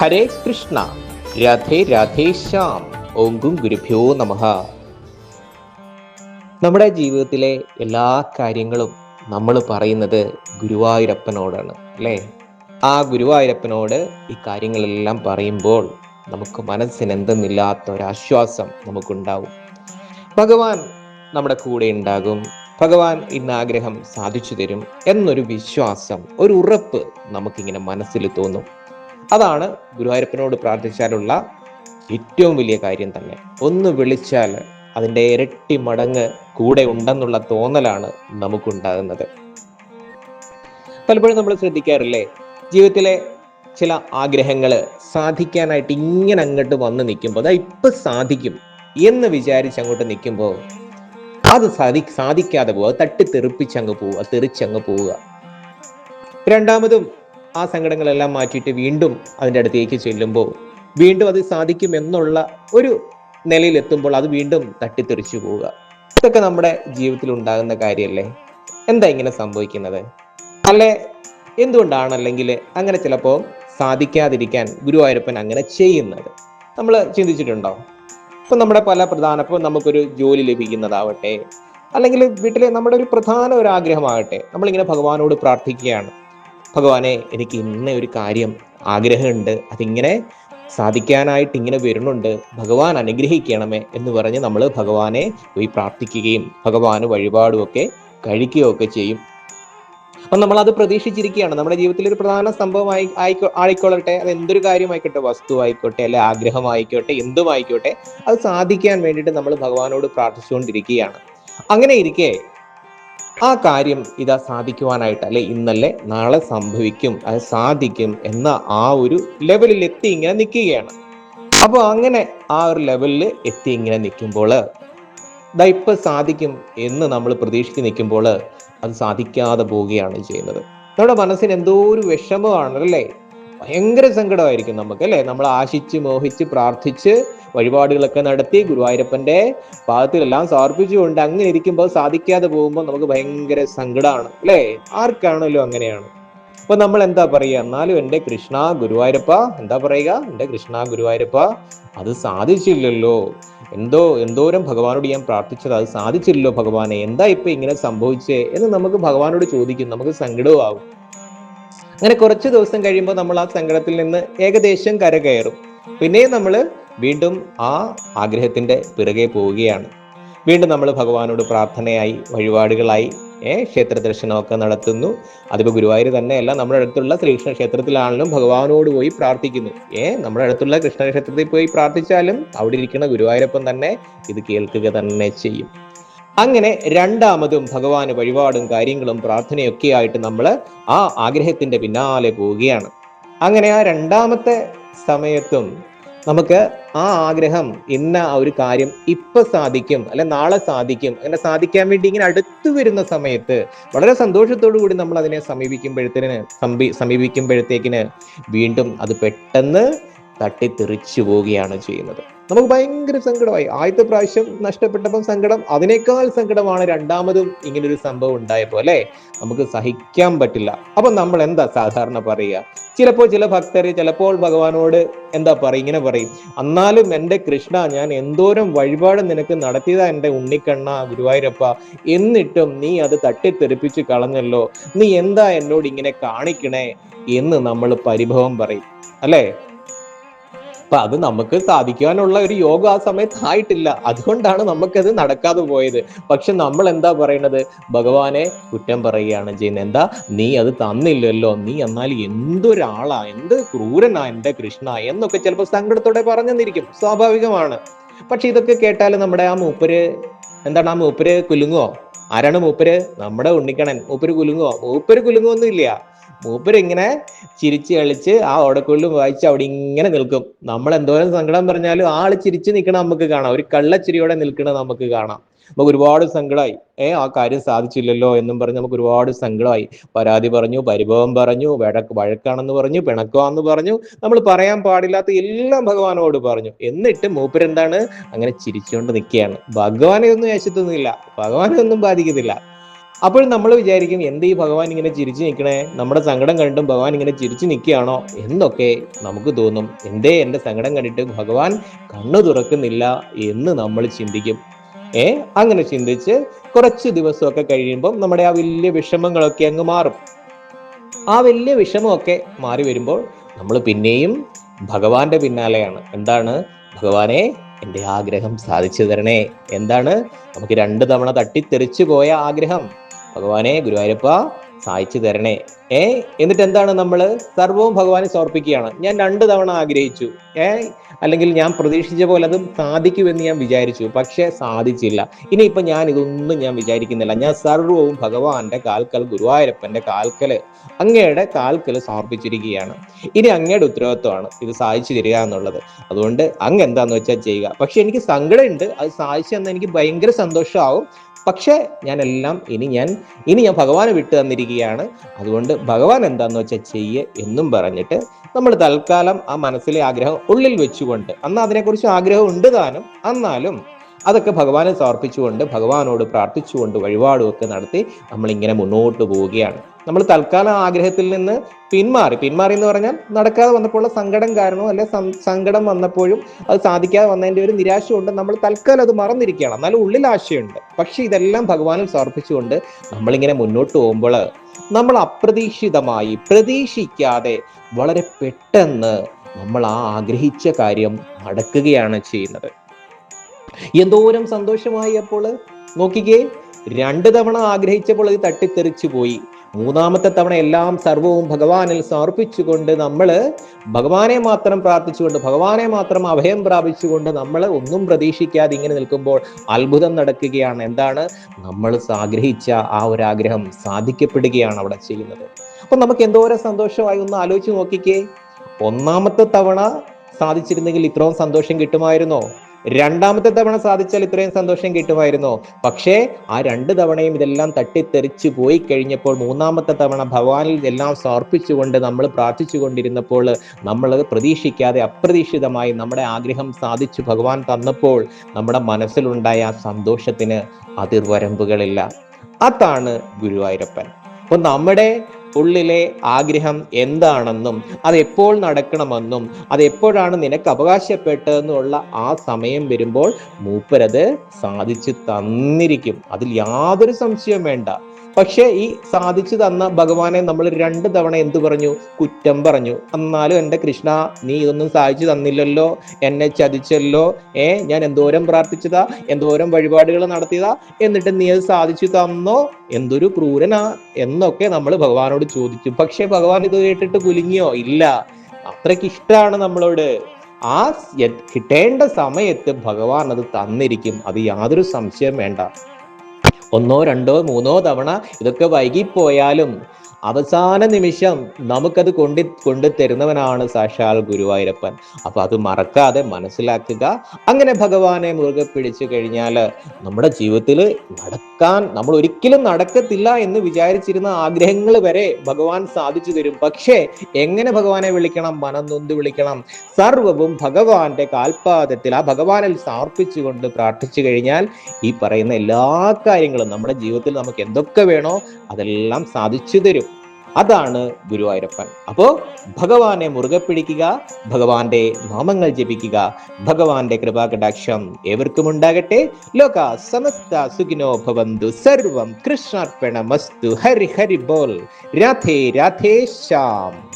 ഹരേ കൃഷ്ണ. രാധേ രാധേ ശ്യാം. ഓങ്കും ഗുരുഭ്യോ നമ. നമ്മുടെ ജീവിതത്തിലെ എല്ലാ കാര്യങ്ങളും നമ്മൾ പറയുന്നത് ഗുരുവായൂരപ്പനോടാണ് അല്ലേ? ആ ഗുരുവായൂരപ്പനോട് ഈ കാര്യങ്ങളെല്ലാം പറയുമ്പോൾ നമുക്ക് മനസ്സിന് എന്തെന്നില്ലാത്ത ഒരാശ്വാസം നമുക്കുണ്ടാവും. ഭഗവാൻ നമ്മുടെ കൂടെ ഉണ്ടാകും. ഭഗവാൻ ഇന്ന് ആഗ്രഹം സാധിച്ചു തരും എന്നൊരു വിശ്വാസം ഒരു ഉറപ്പ് നമുക്കിങ്ങനെ മനസ്സിൽ തോന്നും. അതാണ് ഗുരുവായൂരപ്പനോട് പ്രാർത്ഥിച്ചാലുള്ള ഏറ്റവും വലിയ കാര്യം തന്നെ. ഒന്ന് വിളിച്ചാൽ അതിന്റെ ഇരട്ടി മടങ്ങ് കൂടെ ഉണ്ടെന്നുള്ള തോന്നലാണ് നമുക്കുണ്ടാകുന്നത്. പലപ്പോഴും നമ്മൾ ശ്രദ്ധിക്കാറില്ലേ ജീവിതത്തിലെ ചില ആഗ്രഹങ്ങൾ സാധിക്കാനായിട്ട് ഇങ്ങനെ അങ്ങോട്ട് വന്ന് നിൽക്കുമ്പോൾ അതാ ഇപ്പൊ സാധിക്കും എന്ന് വിചാരിച്ച് അങ്ങോട്ട് നിൽക്കുമ്പോൾ അത് സാധി സാധിക്കാതെ പോവുക തട്ടി തെറിപ്പിച്ചങ്ങ് പോവുക തെറിച്ചങ്ങ് പോവുക. രണ്ടാമതും ആ സങ്കടങ്ങളെല്ലാം മാറ്റിയിട്ട് വീണ്ടും അതിന്റെ അടുത്തേക്ക് ചെല്ലുമ്പോൾ വീണ്ടും അത് സാധിക്കും എന്നുള്ള ഒരു നിലയിലെത്തുമ്പോൾ അത് വീണ്ടും തട്ടിത്തെറിച്ചു പോവുക. ഇതൊക്കെ നമ്മുടെ ജീവിതത്തിൽ ഉണ്ടാകുന്ന കാര്യമല്ലേ? എന്താ ഇങ്ങനെ സംഭവിക്കുന്നത്? അല്ലെ എന്തുകൊണ്ടാണ് അല്ലെങ്കിൽ അങ്ങനെ ചിലപ്പോൾ സാധിക്കാതിരിക്കാൻ ഗുരുവായൂരപ്പൻ അങ്ങനെ ചെയ്യുന്നത്? നമ്മൾ ചിന്തിച്ചിട്ടുണ്ടോ? ഇപ്പം നമ്മുടെ പല പ്രധാന ഇപ്പം നമുക്കൊരു ജോലി ലഭിക്കുന്നതാവട്ടെ അല്ലെങ്കിൽ വീട്ടിലെ നമ്മുടെ ഒരു പ്രധാന ഒരു ആഗ്രഹമാകട്ടെ നമ്മളിങ്ങനെ ഭഗവാനോട് പ്രാർത്ഥിക്കുകയാണ്. ഭഗവാനെ എനിക്ക് ഇന്ന ഒരു കാര്യം ആഗ്രഹമുണ്ട്. അതിങ്ങനെ സാധിക്കാനായിട്ട് ഇങ്ങനെ വരുന്നുണ്ട്. ഭഗവാൻ അനുഗ്രഹിക്കണമേ എന്ന് പറഞ്ഞ് നമ്മൾ ഭഗവാനെ പോയി പ്രാർത്ഥിക്കുകയും ഭഗവാന് വഴിപാടും ഒക്കെ കഴിക്കുകയൊക്കെ ചെയ്യും. അപ്പൊ നമ്മൾ അത് പ്രതീക്ഷിച്ചിരിക്കുകയാണ്. നമ്മുടെ ജീവിതത്തിൽ ഒരു പ്രധാന സംഭവമായി ആയിക്കോ ആയിക്കൊള്ളട്ടെ. അത് എന്തൊരു കാര്യമായിക്കോട്ടെ? വസ്തു ആയിക്കോട്ടെ അല്ലെ ആഗ്രഹമായിക്കോട്ടെ എന്തുമായിക്കോട്ടെ അത് സാധിക്കാൻ വേണ്ടിയിട്ട് നമ്മൾ ഭഗവാനോട് പ്രാർത്ഥിച്ചുകൊണ്ടിരിക്കുകയാണ്. അങ്ങനെ ഇരിക്കെ ആ കാര്യം ഇതാ സാധിക്കുവാനായിട്ട് അല്ലെ ഇന്നല്ലേ നാളെ സംഭവിക്കും അത് സാധിക്കും എന്ന ആ ഒരു ലെവലിൽ എത്തി ഇങ്ങനെ നിൽക്കുകയാണ് അപ്പോൾ അങ്ങനെ ആ ഒരു ലെവലിൽ എത്തി ഇങ്ങനെ നിൽക്കുമ്പോൾ ഇതാ ഇപ്പൊ സാധിക്കും എന്ന് നമ്മൾ പ്രതീക്ഷിച്ച് നിൽക്കുമ്പോൾ അത് സാധിക്കാതെ പോവുകയാണ് ചെയ്യുന്നത്. നമ്മുടെ മനസ്സിന് എന്തോ ഒരു വിഷമമാണ് അല്ലേ? ഭയങ്കര സങ്കടമായിരിക്കും നമുക്ക് അല്ലേ? നമ്മൾ ആശിച്ച് മോഹിച്ച് പ്രാർത്ഥിച്ച് വഴിപാടുകളൊക്കെ നടത്തി ഗുരുവായൂരപ്പന്റെ പാദത്തിലെല്ലാം സമർപ്പിച്ചുകൊണ്ട് അങ്ങനെ ഇരിക്കുമ്പോൾ സാധിക്കാതെ പോകുമ്പോൾ നമുക്ക് ഭയങ്കര സങ്കടമാണ് അല്ലേ? ആർക്കാണല്ലോ അങ്ങനെയാണ്. അപ്പൊ നമ്മൾ എന്താ പറയുക? എന്നാലും എന്റെ കൃഷ്ണ ഗുരുവായൂരപ്പ എന്താ പറയുക? എന്റെ കൃഷ്ണ ഗുരുവായൂരപ്പ അത് സാധിച്ചില്ലല്ലോ. എന്തോ എന്തോരം ഭഗവാനോട് ഞാൻ പ്രാർത്ഥിച്ചത് അത് സാധിച്ചില്ലല്ലോ ഭഗവാനെ. എന്താ ഇപ്പൊ ഇങ്ങനെ സംഭവിച്ചേ എന്ന് നമുക്ക് ഭഗവാനോട് ചോദിക്കും. നമുക്ക് സങ്കടവും അങ്ങനെ കുറച്ച് ദിവസം കഴിയുമ്പോൾ നമ്മൾ ആ സങ്കടത്തിൽ നിന്ന് ഏകദേശം കരകയറും. പിന്നെയും നമ്മൾ വീണ്ടും ആ ആഗ്രഹത്തിന്റെ പിറകെ പോവുകയാണ്. വീണ്ടും നമ്മൾ ഭഗവാനോട് പ്രാർത്ഥനയായി വഴിപാടുകളായി ഏ ക്ഷേത്ര ദർശനമൊക്കെ നടത്തുന്നു. അതിപ്പോൾ ഗുരുവായൂർ തന്നെയല്ല നമ്മുടെ അടുത്തുള്ള ശ്രീകൃഷ്ണ ക്ഷേത്രത്തിലാണെങ്കിലും ഭഗവാനോട് പോയി പ്രാർത്ഥിക്കുന്നു. ഏ നമ്മുടെ അടുത്തുള്ള കൃഷ്ണ ക്ഷേത്രത്തിൽ പോയി പ്രാർത്ഥിച്ചാലും അവിടെ ഇരിക്കുന്ന ഗുരുവായൂരപ്പം തന്നെ ഇത് കേൾക്കുക തന്നെ ചെയ്യും. അങ്ങനെ രണ്ടാമതും ഭഗവാന് വഴിപാടും കാര്യങ്ങളും പ്രാർത്ഥനയൊക്കെ ആയിട്ട് നമ്മൾ ആ ആഗ്രഹത്തിന്റെ പിന്നാലെ പോവുകയാണ്. അങ്ങനെ ആ രണ്ടാമത്തെ സമയത്തും നമുക്ക് ആ ആഗ്രഹം ഇന്ന ഒരു കാര്യം ഇപ്പൊ സാധിക്കും അല്ലെ നാളെ സാധിക്കും അങ്ങനെ സാധിക്കാൻ വേണ്ടി ഇങ്ങനെ അടുത്തു വരുന്ന സമയത്ത് വളരെ സന്തോഷത്തോടു കൂടി നമ്മൾ അതിനെ സമീപിക്കുമ്പോഴത്തേന് സമീ സമീപിക്കുമ്പോഴത്തേക്കിന് വീണ്ടും അത് പെട്ടെന്ന് തട്ടിത്തെറിച്ചു പോവുകയാണ് ചെയ്യുന്നത്. നമുക്ക് ഭയങ്കര സങ്കടമായി. ആദ്യത്തെ പ്രാവശ്യം നഷ്ടപ്പെട്ടപ്പം സങ്കടം അതിനേക്കാൾ സങ്കടമാണ് രണ്ടാമതും ഇങ്ങനൊരു സംഭവം ഉണ്ടായപ്പോ അല്ലെ? നമുക്ക് സഹിക്കാൻ പറ്റില്ല. അപ്പൊ നമ്മൾ എന്താ സാധാരണ പറയുക? ചിലപ്പോൾ ചില ഭക്തർ ചിലപ്പോൾ ഭഗവാനോട് എന്താ പറയും? ഇങ്ങനെ പറയും. എന്നാലും എന്റെ കൃഷ്ണ ഞാൻ എന്തോരം വഴിപാട് നിനക്ക് നടത്തിയതാ എന്റെ ഉണ്ണിക്കണ്ണ ഗുരുവായൂരപ്പ. എന്നിട്ടും നീ അത് തട്ടിത്തെറിപ്പിച്ച് കളഞ്ഞല്ലോ. നീ എന്താ എന്നോട് ഇങ്ങനെ കാണിക്കണേ? എന്ന് നമ്മൾ പരിഭവം പറയും. അല്ലേ? അപ്പൊ അത് നമുക്ക് സാധിക്കാനുള്ള ഒരു യോഗം ആ സമയത്ത് ആയിട്ടില്ല. അതുകൊണ്ടാണ് നമുക്കത് നടക്കാതെ പോയത്. പക്ഷെ നമ്മൾ എന്താ പറയുന്നത് ഭഗവാനെ കുറ്റം പറയുകയാണ് ചെയ്യുന്നത്. എന്താ? നീ അത് തന്നില്ലല്ലോ. നീ എന്നാൽ എന്തൊരാളാ? എന്ത് ക്രൂരനാ എന്റെ കൃഷ്ണ? എന്നൊക്കെ ചിലപ്പോൾ സങ്കടത്തോടെ പറഞ്ഞെന്നിരിക്കും. സ്വാഭാവികമാണ്. പക്ഷെ ഇതൊക്കെ കേട്ടാൽ നമ്മുടെ ആ മൂപ്പര് എന്താണ്? ആ മൂപ്പര് കുലുങ്ങോ ആരാണ് മൂപ്പര്? നമ്മുടെ ഉണ്ണിക്കണൻ മൂപ്പര് കുലുങ്ങോ മൂപ്പര് കുലുങ്ങൊന്നും മൂപ്പര് ഇങ്ങനെ ചിരിച്ച് കളിച്ച് ആ ഓടക്കുള്ളിൽ വായിച്ച് അവിടെ ഇങ്ങനെ നിൽക്കും. നമ്മൾ എന്തോരം സങ്കടം പറഞ്ഞാലും ആൾ ചിരിച്ച് നിൽക്കണ നമുക്ക് കാണാം. ഒരു കള്ളച്ചിരിയോടെ നിൽക്കണ നമുക്ക് കാണാം. നമുക്ക് ഒരുപാട് സങ്കടമായി. ഏ ആ കാര്യം സാധിച്ചില്ലല്ലോ എന്നും പറഞ്ഞ് നമുക്ക് ഒരുപാട് സങ്കടമായി. പരാതി പറഞ്ഞു പരിഭവം പറഞ്ഞു വഴക്ക് വഴക്കാണെന്ന് പറഞ്ഞു പിണക്കമാണെന്ന് പറഞ്ഞു. നമ്മൾ പറയാൻ പാടില്ലാത്ത എല്ലാം ഭഗവാനോട് പറഞ്ഞു. എന്നിട്ട് മൂപ്പരെന്താണ്? അങ്ങനെ ചിരിച്ചുകൊണ്ട് നിൽക്കുകയാണ് ഭഗവാനെ ഒന്നും യശത്തൊന്നുമില്ല. ഭഗവാനെ ഒന്നും ബാധിക്കത്തില്ല. അപ്പോൾ നമ്മൾ വിചാരിക്കും എന്ത് ഈ ഭഗവാൻ ഇങ്ങനെ ചിരിച്ചു നിൽക്കണേ? നമ്മുടെ സങ്കടം കണ്ടിട്ടും ഭഗവാൻ ഇങ്ങനെ ചിരിച്ചു നിൽക്കുകയാണോ? എന്നൊക്കെ നമുക്ക് തോന്നും. എന്തേ എന്റെ സങ്കടം കണ്ടിട്ട് ഭഗവാൻ കണ്ണു തുറക്കുന്നില്ല എന്ന് നമ്മൾ ചിന്തിക്കും. ഏ? അങ്ങനെ ചിന്തിച്ച് കുറച്ച് ദിവസമൊക്കെ കഴിയുമ്പോൾ നമ്മുടെ ആ വലിയ വിഷമങ്ങളൊക്കെ അങ്ങ് മാറും. ആ വലിയ വിഷമമൊക്കെ മാറി വരുമ്പോൾ നമ്മൾ പിന്നെയും ഭഗവാന്റെ പിന്നാലെയാണ്. എന്താണ്? ഭഗവാനെ എന്റെ ആഗ്രഹം സാധിച്ചു തരണേ. എന്താണ്? നമുക്ക് രണ്ട് തവണ തട്ടിത്തെറിച്ചു പോയ ആഗ്രഹം. ഭഗവാനെ ഗുരുവായൂരപ്പ സഹായിച്ചു തരണേ. ഏ എന്നിട്ട് എന്താണ് നമ്മൾ സർവവും ഭഗവാനെ സമർപ്പിക്കുകയാണ്. ഞാൻ രണ്ട് തവണ ആഗ്രഹിച്ചു. ഏ അല്ലെങ്കിൽ ഞാൻ പ്രതീക്ഷിച്ച പോലെ അത് സാധിക്കുമെന്ന് ഞാൻ വിചാരിച്ചു. പക്ഷെ സാധിച്ചില്ല. ഇനിയിപ്പോ ഞാൻ ഇതൊന്നും ഞാൻ വിചാരിക്കുന്നില്ല. ഞാൻ സർവവും ഭഗവാന്റെ കാൽക്കൽ ഗുരുവായൂരപ്പന്റെ കാൽക്കൽ അങ്ങയുടെ കാൽക്കൽ സമർപ്പിച്ചിരിക്കുകയാണ്. ഇനി അങ്ങയുടെ ഉത്തരവാദിത്വമാണ് ഇത് സാധിച്ചു തരിക എന്നുള്ളത്. അതുകൊണ്ട് അങ്ങ് എന്താന്ന് വെച്ചാൽ ചെയ്യുക. പക്ഷെ എനിക്ക് സങ്കടമുണ്ട്. അത് സാധിച്ചു തന്ന എനിക്ക് ഭയങ്കര സന്തോഷമാവും. പക്ഷേ ഞാനെല്ലാം ഇനി ഞാൻ ഇനി ഞാൻ ഭഗവാനെ വിട്ടു തന്നിരിക്കുകയാണ്. അതുകൊണ്ട് ഭഗവാൻ എന്താന്ന് വെച്ചാൽ ചെയ്യേ എന്നും പറഞ്ഞിട്ട് നമ്മൾ തൽക്കാലം ആ മനസ്സിലെ ആഗ്രഹം ഉള്ളിൽ വെച്ചുകൊണ്ട് അന്ന് അതിനെക്കുറിച്ച് ആഗ്രഹം ഉണ്ട് താനും എന്നാലും അതൊക്കെ ഭഗവാനെ സമർപ്പിച്ചുകൊണ്ട് ഭഗവാനോട് പ്രാർത്ഥിച്ചുകൊണ്ട് വഴിപാടുമൊക്കെ നടത്തി നമ്മളിങ്ങനെ മുന്നോട്ട് പോവുകയാണ്. നമ്മൾ തൽക്കാലം ആഗ്രഹത്തിൽ നിന്ന് പിന്മാറി പിന്മാറി എന്ന് പറഞ്ഞാൽ നടക്കാതെ വന്നപ്പോൾ സങ്കടം കാരണവും അല്ലെ സങ്കടം വന്നപ്പോഴും അത് സാധിക്കാതെ വന്നതിന്റെ ഒരു നിരാശ കൊണ്ട് നമ്മൾ തൽക്കാലം അത് മറന്നിരിക്കുകയാണ്. എന്നാലും ഉള്ളിൽ ആശയുണ്ട്. പക്ഷേ ഇതെല്ലാം ഭഗവാനിൽ സമർപ്പിച്ചുകൊണ്ട് നമ്മളിങ്ങനെ മുന്നോട്ട് പോകുമ്പോൾ നമ്മൾ അപ്രതീക്ഷിതമായി പ്രതീക്ഷിക്കാതെ വളരെ പെട്ടെന്ന് നമ്മൾ ആ ആഗ്രഹിച്ച കാര്യം നടക്കുകയാണ് ചെയ്യുന്നത്. എന്തോരം സന്തോഷമായി അപ്പോൾ? നോക്കിക്കേ രണ്ട് തവണ ആഗ്രഹിച്ചപ്പോൾ അത് തട്ടിത്തെറിച്ചു പോയി. മൂന്നാമത്തെ തവണ എല്ലാം സർവവും ഭഗവാനിൽ സമർപ്പിച്ചുകൊണ്ട് നമ്മൾ ഭഗവാനെ മാത്രം പ്രാർത്ഥിച്ചുകൊണ്ട് ഭഗവാനെ മാത്രം അഭയം പ്രാപിച്ചുകൊണ്ട് നമ്മൾ ഒന്നും പ്രതീക്ഷിക്കാതെ ഇങ്ങനെ നിൽക്കുമ്പോൾ അത്ഭുതം നടക്കുകയാണ്. എന്താണ്? നമ്മൾ ആഗ്രഹിച്ച ആ ഒരു ആഗ്രഹം സാധിക്കപ്പെടുകയാണ് അവിടെ ചെയ്യുന്നത്. അപ്പൊ നമുക്ക് എന്തോരം സന്തോഷമായി ഒന്ന് ആലോചിച്ച് നോക്കിക്കേ. ഒന്നാമത്തെ തവണ സാധിച്ചിരുന്നെങ്കിൽ ഇത്രയും സന്തോഷം കിട്ടുമായിരുന്നോ? രണ്ടാമത്തെ തവണ സാധിച്ചാൽ ഇത്രയും സന്തോഷം കിട്ടുമായിരുന്നോ. പക്ഷേ ആ രണ്ട് തവണയും ഇതെല്ലാം തട്ടിത്തെറിച്ചു പോയി കഴിഞ്ഞപ്പോൾ മൂന്നാമത്തെ തവണ ഭഗവാനിൽ എല്ലാം സമർപ്പിച്ചുകൊണ്ട് നമ്മൾ പ്രാർത്ഥിച്ചുകൊണ്ടിരുന്നപ്പോൾ നമ്മൾ പ്രതീക്ഷിക്കാതെ അപ്രതീക്ഷിതമായി നമ്മുടെ ആഗ്രഹം സാധിച്ചു ഭഗവാൻ തന്നപ്പോൾ നമ്മുടെ മനസ്സിലുണ്ടായ ആ സന്തോഷത്തിന് അതിർവരമ്പുകളില്ല. അതാണ് ഗുരുവായൂരപ്പൻ. അപ്പൊ നമ്മുടെ ഉള്ളിലെ ആഗ്രഹം എന്താണെന്നും അത് എപ്പോൾ നടക്കണമെന്നും അത് എപ്പോഴാണ് നിനക്ക് അവകാശപ്പെട്ടതെന്നുള്ള ആ സമയം വരുമ്പോൾ മൂപ്പരത് സാധിച്ചു തന്നിരിക്കും. അതിൽ യാതൊരു സംശയവും വേണ്ട. പക്ഷെ ഈ സാധിച്ചു തന്ന ഭഗവാനെ നമ്മൾ രണ്ട് തവണ എന്തു പറഞ്ഞു? കുറ്റം പറഞ്ഞു. എന്നാലും എന്റെ കൃഷ്ണ നീ ഇതൊന്നും സാധിച്ചു തന്നില്ലല്ലോ. എന്നെ ചതിച്ചല്ലോ. ഏ ഞാൻ എന്തോരം പ്രാർത്ഥിച്ചതാ? എന്തോരം വഴിപാടുകൾ നടത്തിയതാ? എന്നിട്ട് നീ അത് സാധിച്ചു തന്നോ? എന്തൊരു ക്രൂരനാ? എന്നൊക്കെ നമ്മൾ ഭഗവാനോട് ചോദിച്ചു. പക്ഷേ ഭഗവാൻ ഇത് കേട്ടിട്ട് കുലുങ്ങിയോ? ഇല്ല. അത്രയ്ക്ക് ഇഷ്ടമാണ് നമ്മളോട്. ആ കിട്ടേണ്ട സമയത്ത് ഭഗവാൻ അത് തന്നിരിക്കും. അത് യാതൊരു സംശയം വേണ്ട. ഒന്നോ രണ്ടോ മൂന്നോ തവണ ഇതൊക്കെ വൈകിപ്പോയാലും അവസാന നിമിഷം നമുക്കത് കൊണ്ടി കൊണ്ടു തരുന്നവനാണ് സാക്ഷാൽ ഗുരുവായൂരപ്പൻ. അപ്പൊ അത് മറക്കാതെ മനസ്സിലാക്കുക. അങ്ങനെ ഭഗവാനെ മുറുകെ പിടിച്ചു കഴിഞ്ഞാൽ നമ്മുടെ ജീവിതത്തിൽ നടക്കാൻ നമ്മൾ ഒരിക്കലും നടക്കത്തില്ല എന്ന് വിചാരിച്ചിരുന്ന ആഗ്രഹങ്ങൾ വരെ ഭഗവാൻ സാധിച്ചു തരും. പക്ഷേ എങ്ങനെ ഭഗവാനെ വിളിക്കണം? മനം നൊന്ത് വിളിക്കണം. സർവവും ഭഗവാന്റെ കാൽപാദത്തിൽ ആ ഭഗവാനിൽ സമർപ്പിച്ചുകൊണ്ട് പ്രാർത്ഥിച്ചു കഴിഞ്ഞാൽ ഈ പറയുന്ന എല്ലാ കാര്യങ്ങളും നമ്മുടെ ജീവിതത്തിൽ നമുക്ക് എന്തൊക്കെ വേണോ അതെല്ലാം സാധിച്ചു തരും. അതാണ് ഗുരുവായൂരപ്പൻ. അപ്പോ ഭഗവാനെ മുറുകെ പിടിക്കുക ഭഗവാന്റെ നാമങ്ങൾ ജപിക്കുക ഭഗവാന്റെ കൃപാകടാക്ഷം ഏവർക്കും ഉണ്ടാകട്ടെ. ലോക സമസ്ത സുഖിനോ ഭവന്തു സർവം കൃഷ്ണാർപ്പണമസ്തു. ഹരി ഹരി ബോൽ രാധേ രാധേ ശ്യാം.